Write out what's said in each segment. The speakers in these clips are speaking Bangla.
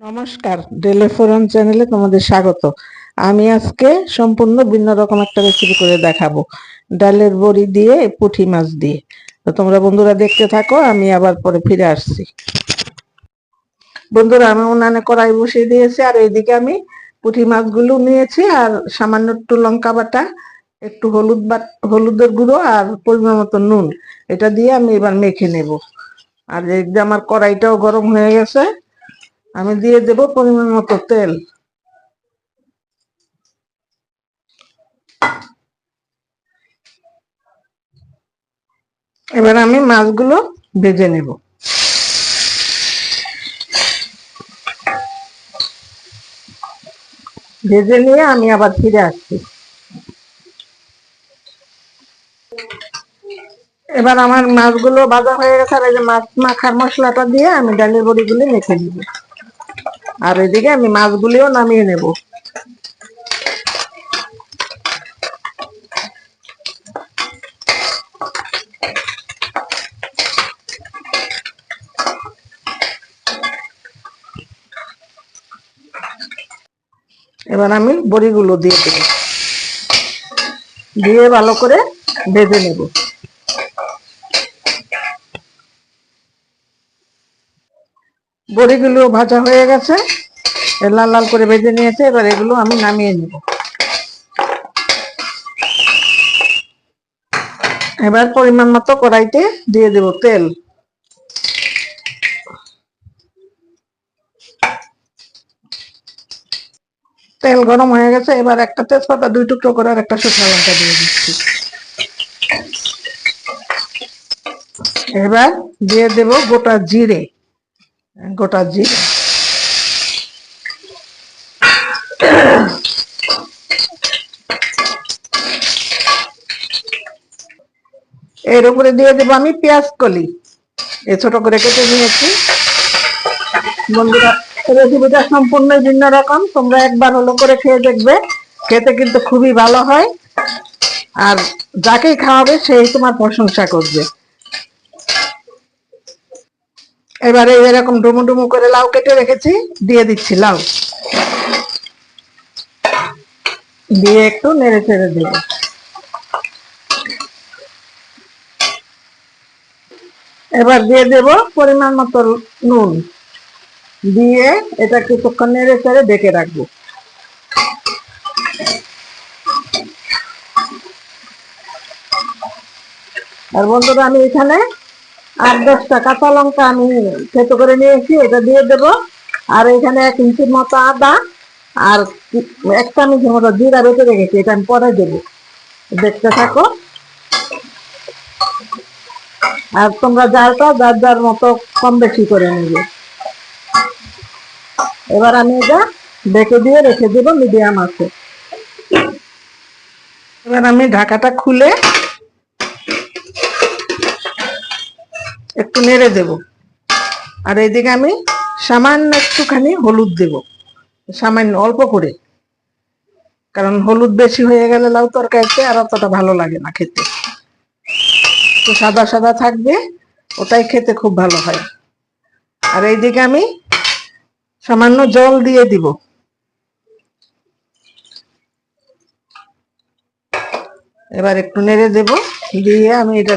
নমস্কার, ডেলে ফোরাম চ্যানেলে তোমাদের স্বাগত। আমি আজকে সম্পূর্ণ ভিন্ন রকম একটা রেসিপি করে দেখাবো, ডালের বড়ি দিয়ে, পুঁটি মাছ দিয়ে। তো তোমরা বন্ধুরা দেখতে থাকো, আমি আবার পরে ফিরে আসছি। বন্ধুরা, আমি উনানে কড়াই বসিয়ে দিয়েছি, আর এইদিকে আমি পুঁটি মাছগুলো নিয়েছি, আর সামান্য একটু লঙ্কা বাটা, একটু হলুদ বা, হলুদের গুঁড়ো, আর পরিমাণ মতো নুন। এটা দিয়ে আমি এবার মেখে নেব। আর এই যে আমার কড়াইটাও গরম হয়ে গেছে আমি দিয়ে দেব পরিমাণ মতো তেল। এবার আমি মাছগুলো ভেজে নেব। ভেজে নিয়ে আমি আবার ফিরে আসছি। এবার আমার মাছগুলো ভাজা হয়ে গেছে, আর এই যে মাছ মাখার মশলাটা দিয়ে আমি ডালের বড়িগুলো মেখে দিব আর এদিকে আমি মাছগুলিও নামিয়ে নেব। এবার আমি বড়িগুলো দিয়ে দেব। দিয়ে ভালো করে ভেজে নেব। বড়িগুলো ভাজা হয়ে গেছে। লাল লাল করে ভেজে নিয়েছে, এবার এগুলো আমি নামিয়ে নেব। এবার পরিমাণ মতো কড়াইতে দিয়ে দেব তেল। তেল গরম হয়ে গেছে, এবার একটা তেজপাতা, দুই টুকরো করে আর একটা শুকনো লঙ্কা দিয়ে দিচ্ছি। এবার দিয়ে দেব গোটা জিরে। গোটা জিরে এর উপরে দিয়ে দেবো আমি পেঁয়াজ কলি। এ ছোট করে কেটে নিয়েছি। বন্ধুরা, রেসিপিটা সম্পূর্ণ ভিন্ন রকম। তোমরা একবার হলো করে খেয়ে দেখবে। খেতে কিন্তু খুবই ভালো হয়। আর যাকেই খাওয়াবে, সেই তোমার প্রশংসা করবে। এবারে এরকম ডুমু ডুমু করে লাউ কেটে রেখেছি, দিয়ে দিচ্ছি লাউ। দিয়ে একটু নেড়ে চেড়ে দেব। এবার দিয়ে দেব পরিমাণ মতো নুন। দিয়ে এটা কিছুক্ষণ নেড়ে চেড়ে ডেকে রাখব। আর বন্ধুরা আমি এখানে আট দশটা কাঁচা লঙ্কা আমি থেতো করে নিয়েছি এটা দিয়ে দেব। আর এখানে এক ইঞ্চির মতো আদা আর এক চামচের মতো জিরা বেটে রেখেছি, এটা আমি পরে দেবো। দেখতে থাকো। আর তোমরা জালটা যার যার মতো কম বেশি করে নেবে। এবার আমি এটা ডেকে দিয়ে রেখে দেবো, মিডিয়াম আছে। এবার আমি ঢাকাটা খুলে একটু নেড়ে দেব। আর এইদিকে আমি সামান্য একটুখানি হলুদ দেব। সামান্য অল্প করে। কারণ হলুদ বেশি হয়ে গেলে লাউ তরকারিতে আর অতটা ভালো লাগে না খেতে। তো সাদা সাদা থাকবে, ওটাই খেতে খুব ভালো হয়। আর এইদিকে আমি সামান্য জল দিয়ে দিব। এবার একটু নেড়ে দেব। দিয়ে আমি এটা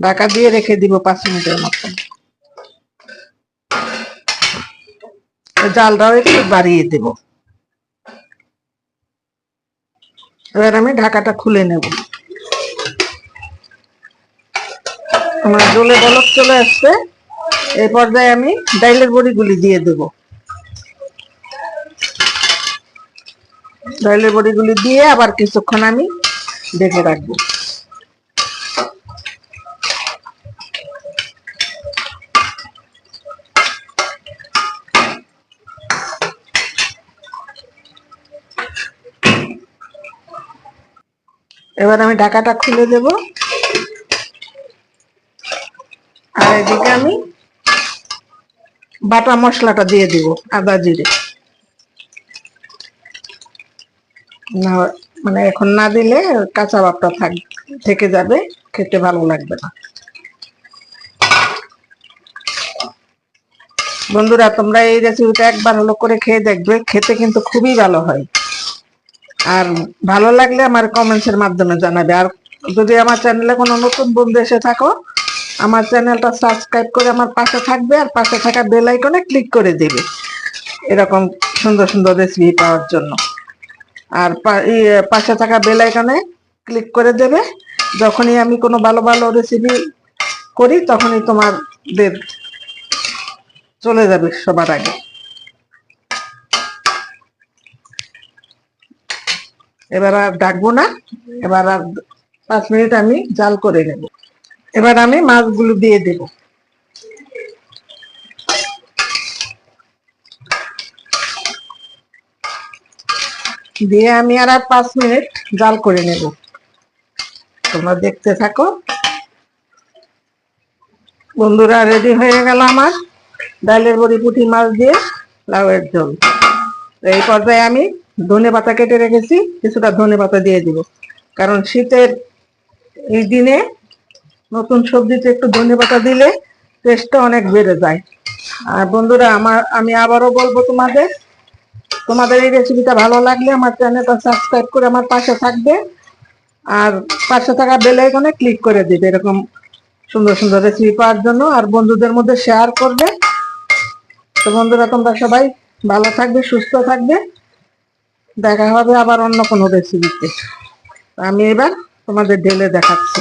ঢাকা দিয়ে রেখে দিব পাঁচ মিনিটের মতো। জালটাও একটু বাড়িয়ে দেব। এবার আমি ঢাকাটা খুলে নেব। আমার জলে বলক চলে আসছে। এই পর্যায়ে আমি ডাইলের বড়িগুলি দিয়ে দেব। ডাইলের বড়িগুলি দিয়ে আবার কিছুক্ষণ আমি ঢেকে রাখব। এবার আমি ঢাকাটা খুলে দেব। আর এদিকে আমি বাটা মশলাটা দিয়ে দিব, আদা জিরে। না মানে এখন না দিলে কাঁচা ভাবটা থাক, থেকে যাবে, খেতে ভালো লাগবে না। বন্ধুরা, তোমরা এই রেসিপিটা একবার হলো করে খেয়ে দেখবে, খেতে কিন্তু খুবই ভালো হয়। আর ভালো লাগলে আমার কমেন্টসের মাধ্যমে জানাবে। আর যদি আমার চ্যানেলে কোনো নতুন বন্ধু এসে থাকো, আমার চ্যানেলটা সাবস্ক্রাইব করে আমার পাশে থাকবে আর পাশে থাকা বেল আইকনে ক্লিক করে দেবে। এরকম সুন্দর সুন্দর রেসিপি পাওয়ার জন্য। আর পাশে থাকা বেল আইকনে ক্লিক করে দেবে। যখনই আমি কোনো ভালো ভালো রেসিপি করি, তখনই তোমাদের চলে যাবে সবার আগে। এবার আর ডাকবো না। এবার আর পাঁচ মিনিট আমি জাল করে নেব। এবার আমি মাছগুলো দিয়ে দেব। দিয়ে আমি আর আর পাঁচ মিনিট জাল করে নেব। তোমরা দেখতে থাকো। বন্ধুরা রেডি হয়ে গেল আমার ডালের বড়ি পুঁটি মাছ দিয়ে লাউয়ের তো এই পর্যায়ে আমি ধনে পাতা কেটে রেখেছি, কিছুটা ধনে পাতা দিয়ে দিব। কারণ শীতের এই দিনে নতুন সবজিতে একটু ধনে পাতা দিলে টেস্টটা অনেক বেড়ে যায়। আর বন্ধুরা, আমার, আমি আবারও বলব তোমাদের তোমাদের এই রেসিপিটা ভালো লাগলে আমার চ্যানেলটা সাবস্ক্রাইব করে আমার পাশে থাকবে। আর পাশে থাকা বেল আইকনে ক্লিক করে দিবে, এরকম সুন্দর সুন্দর রেসিপি পাওয়ার জন্য। আর বন্ধুদের মধ্যে শেয়ার করবে। তো বন্ধুরা, তোমরা সবাই ভালো থাকবে, সুস্থ থাকবে। দেখা হবে আবার অন্য কোনো রেসিপিতে আমি এবার তোমাদের ঢেলে দেখাচ্ছি।